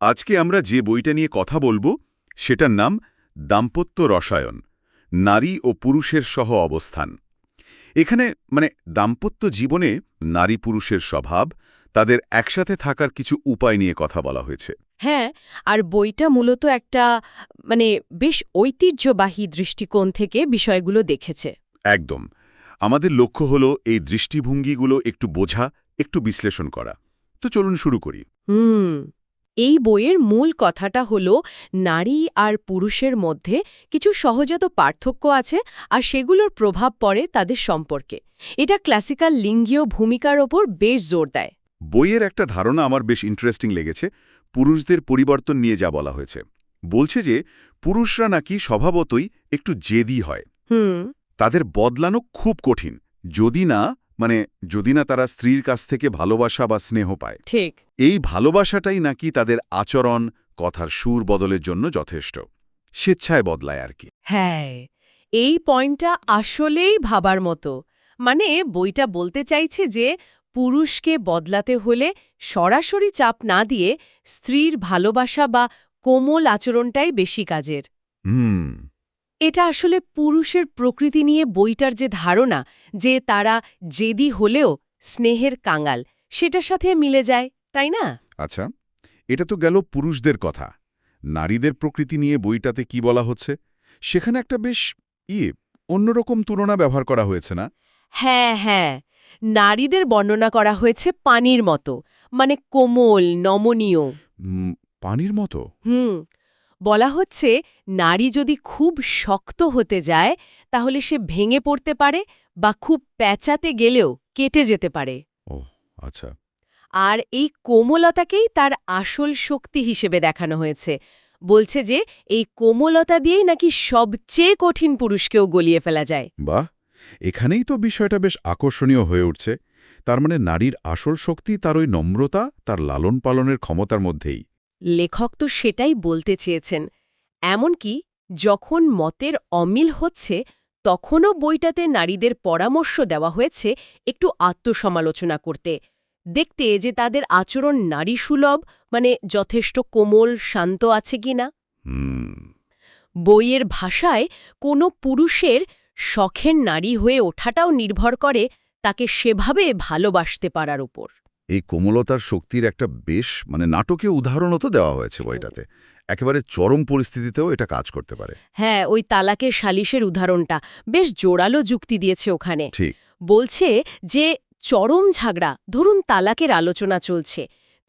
আজকে আমরা যে বইটা নিয়ে কথা বলব সেটার নাম দাম্পত্য রসায়ন নারী ও পুরুষের সহ অবস্থান। এখানে মানে দাম্পত্য জীবনে নারী পুরুষের স্বভাব তাদের একসাথে থাকার কিছু উপায় নিয়ে কথা বলা হয়েছে। হ্যাঁ আর বইটা মূলত একটা মানে বেশ ঐতিহ্যবাহী দৃষ্টিকোণ থেকে বিষয়গুলো দেখেছে। একদম। আমাদের লক্ষ্য হল এই দৃষ্টিভঙ্গিগুলো একটু বোঝা একটু বিশ্লেষণ করা। তো চলুন শুরু করি। হুম। এই বইয়ের মূল কথাটা হলো নারী আর পুরুষের মধ্যে কিছু সহজাত পার্থক্য আছে আর সেগুলোর প্রভাব পড়ে তাদের সম্পর্কে। এটা ক্লাসিক্যাল লিঙ্গীয় ভূমিকার ওপর বেশ জোর দেয়। বইয়ের একটা ধারণা আমার বেশ ইন্টারেস্টিং লেগেছে পুরুষদের পরিবর্তন নিয়ে যা বলা হয়েছে। বলছে যে পুরুষরা নাকি স্বভাবতই একটু জেদি হয়। হুম। তাদের বদলানো খুব কঠিন যদি না মানে যদি না তারা স্ত্রীর কাছ থেকে ভালোবাসা বা স্নেহ পায়। ঠিক। এই ভালোবাসাটাই নাকি তাদের আচরণ কথার সুর বদলের জন্য যথেষ্ট। স্বেচ্ছায় বদলায় আর কি। হ্যাঁ এই পয়েন্টটা আসলেই ভাবার মতো। মানে বইটা বলতে চাইছে যে পুরুষকে বদলাতে হলে সরাসরি চাপ না দিয়ে স্ত্রীর ভালোবাসা বা কোমল আচরণটাই বেশি কাজের। হুম। এটা আসলে পুরুষের প্রকৃতি নিয়ে বইটার যে ধারণা যে তারা জেদি হলেও স্নেহের কাঙাল সেটার সাথে মিলে যায় তাই না? আচ্ছা এটা তো গেল পুরুষদের কথা। নারীদের প্রকৃতি নিয়ে বইটাতে কি বলা হচ্ছে? সেখানে একটা বেশ ইয়ে অন্যরকম তুলনা ব্যবহার করা হয়েছে না? হ্যাঁ হ্যাঁ নারীদের বর্ণনা করা হয়েছে পানির মতো মানে কোমল নমনীয়। পানির মতো? হুম বলা হচ্ছে নারী যদি খুব শক্ত হতে যায় তাহলে সে ভেঙে পড়তে পারে বা খুব প্যাঁচাতে গেলেও কেটে যেতে পারে। ও আচ্ছা। আর এই কোমলতাকেই তার আসল শক্তি হিসেবে দেখানো হয়েছে। বলছে যে এই কোমলতা দিয়েই নাকি সবচেয়ে কঠিন পুরুষকেও গলিয়ে ফেলা যায়। বাহ! এখানেই তো বিষয়টা বেশ আকর্ষণীয় হয়ে উঠছে। তার মানে নারীর আসল শক্তি তার ওই নম্রতা তার লালন পালনের ক্ষমতার মধ্যেই। লেখক তো সেটাই বলতে চেয়েছেন। এমনকি যখন মতের অমিল হচ্ছে তখনও বইটাতে নারীদের পরামর্শ দেওয়া হয়েছে একটু আত্মসমালোচনা করতে। দেখতে যে তাদের আচরণ নারী সুলভ মানে যথেষ্ট কোমল শান্ত আছে কিনা বইয়ের ভাষায় কোনো পুরুষের শখের নারী হয়ে ওঠাটাও নির্ভর করে তাকে সেভাবে ভালোবাসতে পারার উপর। এই কোমলতার শক্তির একটা বেশ মানে নাটকীয় উদাহরণও তো দেওয়া হয়েছে বইটাতে। একেবারে চরম পরিস্থিতিতেও এটা কাজ করতে পারে। হ্যাঁ ওই তালাকের সালিশের উদাহরণটা বেশ জোরালো যুক্তি দিয়েছে ওখানে। ঠিক। বলছে যে চরম ঝাগড়া ধরুন তালাকের আলোচনা চলছে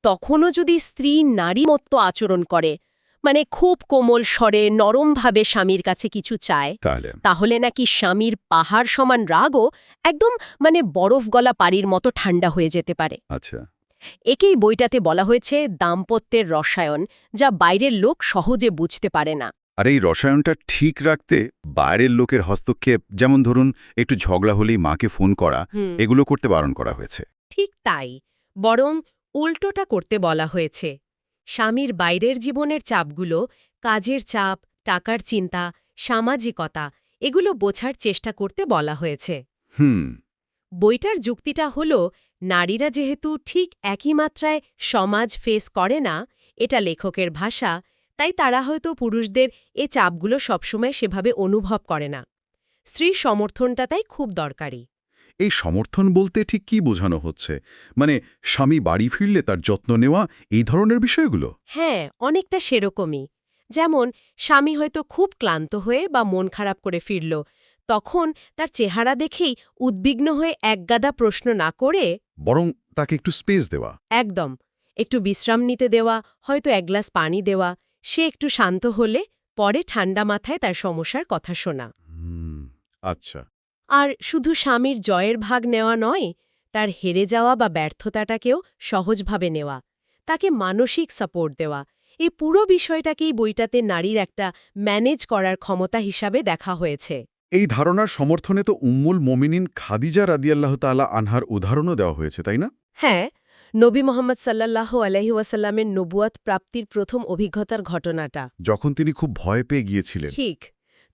তখনও যদি স্ত্রী নারী মত্ত আচরণ করে মানে খুব কোমল স্বরে নরমভাবে স্বামীর কাছে কিছু চায় তাহলে? নাকি স্বামীর পাহাড় সমান রাগও একদম মানে বরফ গলা পাড়ির মতো ঠান্ডা হয়ে যেতে পারে। আচ্ছা। একেই বইটাতে বলা হয়েছে দাম্পত্যের রসায়ন যা বাইরের লোক সহজে বুঝতে পারে না। আর এই রসায়নটা ঠিক রাখতে বাইরের লোকের হস্তক্ষেপ যেমন ধরুন একটু ঝগড়া হলেই মাকে ফোন করা এগুলো করতে বারণ করা হয়েছে। ঠিক তাই বরং উল্টোটা করতে বলা হয়েছে। স্বামীর বাইরের জীবনের চাপগুলো কাজের চাপ টাকার চিন্তা সামাজিকতা এগুলো বোঝার চেষ্টা করতে বলা হয়েছে। হুম। বইটার যুক্তিটা হল নারীরা যেহেতু ঠিক একই মাত্রায় সমাজ ফেস করে না এটা লেখকের ভাষা তাই তারা হয়তো পুরুষদের এ চাপগুলো সবসময় সেভাবে অনুভব করে না। স্ত্রীর সমর্থনটা তাই খুব দরকারি। এই সমর্থন বলতে ঠিক কি বোঝানো হচ্ছে? মানে স্বামী বাড়ি ফিরলে তার যত্ন নেওয়া এই ধরনের বিষয়গুলো? হ্যাঁ অনেকটা সেরকমই। যেমন স্বামী হয়তো খুব ক্লান্ত হয়ে বা মন খারাপ করে ফিরল তখন তার চেহারা দেখেই উদ্বিগ্ন হয়ে একগাদা প্রশ্ন না করে বরং তাকে একটু স্পেস দেওয়া। একদম একটু বিশ্রাম নিতে দেওয়া হয়তো এক গ্লাস পানি দেওয়া সে একটু শান্ত হলে পরে ঠান্ডা মাথায় তার সমস্যার কথা শোনা। আচ্ছা। আর শুধু স্বামীর জয়ের ভাগ নেওয়া নয় তার হেরে যাওয়া বা ব্যর্থতাটাকেও সহজভাবে নেওয়া তাকে মানসিক সাপোর্ট দেওয়া এই পুরো বিষয়টাকেই বইটাতে নারীর একটা ম্যানেজ করার ক্ষমতা হিসাবে দেখা হয়েছে। এই ধারণার সমর্থনে তো উম্মুল মোমিনিন খাদিজা রাদিয়াল্লাহ তাআলা আনহার উদাহরণও দেওয়া হয়েছে তাই না? হ্যাঁ নবী মোহাম্মদ সাল্লাহ আলহি ওয়াসাল্লামের নবুয়াত প্রাপ্তির প্রথম অভিজ্ঞতার ঘটনাটা। যখন তিনি খুব ভয় পেয়ে গিয়েছিলেন। ঠিক।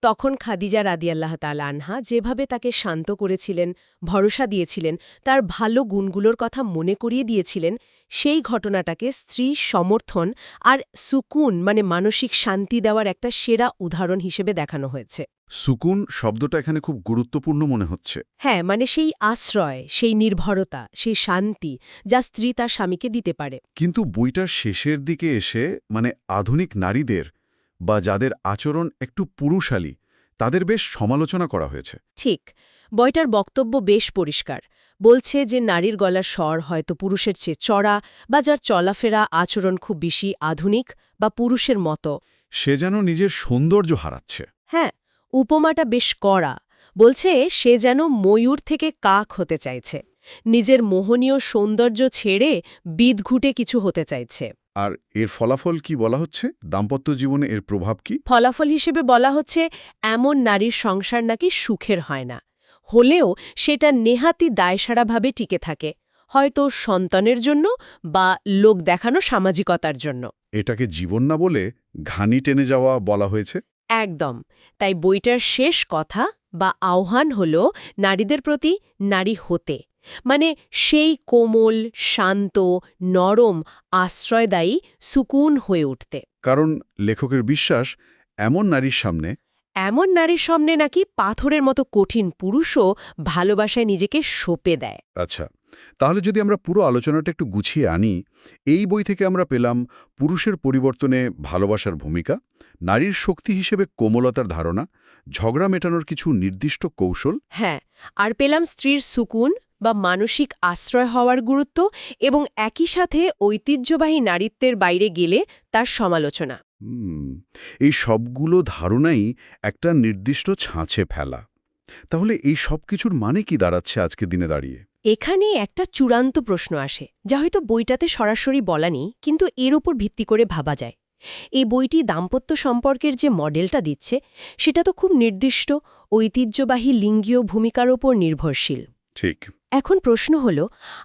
তখন খাদিজা রাদিয়াল্লাহ তাল আনহা যেভাবে তাকে শান্ত করেছিলেন ভরসা দিয়েছিলেন তার ভালো গুণগুলোর কথা মনে করিয়ে দিয়েছিলেন সেই ঘটনাটাকে স্ত্রী সমর্থন আর সুকুন মানে মানসিক শান্তি দেওয়ার একটা সেরা উদাহরণ হিসেবে দেখানো হয়েছে। সুকুন শব্দটা এখানে খুব গুরুত্বপূর্ণ মনে হচ্ছে। হ্যাঁ মানে সেই আশ্রয় সেই নির্ভরতা সেই শান্তি যা স্ত্রী তার স্বামীকে দিতে পারে। কিন্তু বইটার শেষের দিকে এসে মানে আধুনিক নারীদের বা যাদের আচরণ একটু পুরুষালী তাদের বেশ সমালোচনা করা হয়েছে। ঠিক বইটার বক্তব্য বেশ পরিষ্কার। বলছে যে নারীর গলার স্বর হয়তো পুরুষের চেয়ে চড়া বা যার চলাফেরা আচরণ খুব বেশি আধুনিক বা পুরুষের মতো। সে যেন নিজের সৌন্দর্য হারাচ্ছে। হ্যাঁ উপমাটা বেশ কড়া। বলছে সে যেন ময়ূর থেকে কাক হতে চাইছে। নিজের মোহনীয় সৌন্দর্য ছেড়ে বিদঘুটে কিছু হতে চাইছে। আর এর ফলাফল কি বলা হচ্ছে? দাম্পত্য জীবনে এর প্রভাব কি? ফলাফল হিসেবে বলা হচ্ছে এমন নারীর সংসার নাকি সুখের হয় না। হলেও সেটা নেহাতি দায়সারাভাবে টিকে থাকে হয়তো সন্তানের জন্য বা লোক দেখানো সামাজিকতার জন্য। এটাকে জীবন না বলে ঘানি টেনে যাওয়া বলা হয়েছে? একদম। তাই বইটার শেষ কথা বা আহ্বান হল নারীদের প্রতি নারী হতে। মানে সেই কোমল শান্ত নরম আশ্রয়দায়ী সুকুন হয়ে উঠতে। কারণ লেখকের বিশ্বাস এমন নারীর সামনে। এমন নারীর সামনে নাকি পাথরের মতো কঠিন পুরুষও ভালোবাসায় নিজেকে সঁপে দেয়। আচ্ছা তাহলে যদি আমরা পুরো আলোচনাটা একটু গুছিয়ে আনি এই বই থেকে আমরা পেলাম পুরুষের পরিবর্তনে ভালোবাসার ভূমিকা নারীর শক্তি হিসেবে কোমলতার ধারণা ঝগড়া মেটানোর কিছু নির্দিষ্ট কৌশল। হ্যাঁ আর পেলাম স্ত্রীর সুকুন বা মানসিক আশ্রয় হওয়ার গুরুত্ব এবং একই সাথে ঐতিহ্যবাহী নারীত্বের বাইরে গেলে তার সমালোচনা। এই সবগুলো ধারণাই একটা নির্দিষ্ট ছাঁচে ফেলা। তাহলে এই সব কিছুর মানে কি দাঁড়াচ্ছে আজকে দিনে দাঁড়িয়ে? এখানে একটা চূড়ান্ত প্রশ্ন আসে যা হয়তো বইটাতে সরাসরি বলা নেই কিন্তু এর উপর ভিত্তি করে ভাবা যায়। এই বইটি দাম্পত্য সম্পর্কের যে মডেলটা দিচ্ছে সেটা তো খুব নির্দিষ্ট ঐতিহ্যবাহী লিঙ্গীয় ভূমিকার ওপর নির্ভরশীল। ঠিক। এখন প্রশ্ন হল,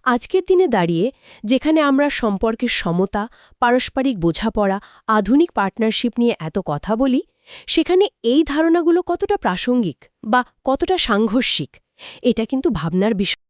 আজকের দিনে দাঁড়িয়ে যেখানে আমরা সম্পর্কের সমতা, পারস্পরিক বোঝাপড়া, আধুনিক পার্টনারশিপ নিয়ে এত কথা বলি, সেখানে এই ধারণাগুলো কতটা প্রাসঙ্গিক বা কতটা সাংঘর্ষিক? এটা কিন্তু ভাবনার বিষয়।